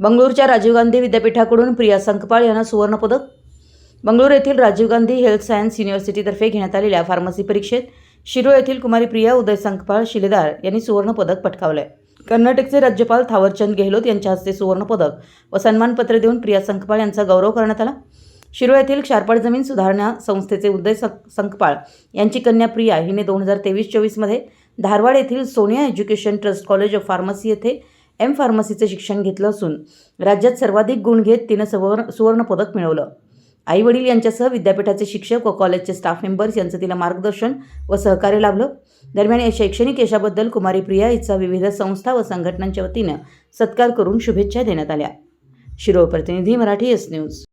बंगळूरच्या राजीव गांधी विद्यापीठाकडून प्रिया संकपाळ यांना सुवर्णपदक. बंगळूर येथील राजीव गांधी हेल्थ सायन्स युनिव्हर्सिटीतर्फे घेण्यात आलेल्या फार्मसी परीक्षेत शिरोळ येथील कुमारी प्रिया उदय संकपाळ शिलेदार यांनी सुवर्णपदक पटकावलंय. कर्नाटकचे राज्यपाल थावरचंद गेहलोत यांच्या हस्ते सुवर्णपदक व सन्मानपत्र देऊन प्रिया संकपाळ यांचा गौरव करण्यात आला. शिरो येथील क्षारपाळ जमीन सुधारणा संस्थेचे उदय संकपाळ यांची कन्या प्रिया हिने दोन हजार तेवीस चोवीसमध्ये धारवाड येथील Sonia education trust college of pharmacy येथे एम फार्मसीचे शिक्षण घेतलं असून राज्यात सर्वाधिक गुण घेत तिनं सुवर्ण सुवर्णपदक मिळवलं. आई वडील यांच्यासह विद्यापीठाचे शिक्षक व कॉलेजचे स्टाफ मेंबर्स यांचं तिला मार्गदर्शन व सहकार्य लाभलं. दरम्यान या शैक्षणिक यशाबद्दल कुमारी प्रिया हिचा विविध संस्था व संघटनांच्या वतीनं सत्कार करून शुभेच्छा देण्यात आल्या. शिरोळ प्रतिनिधी मराठी एस न्यूज.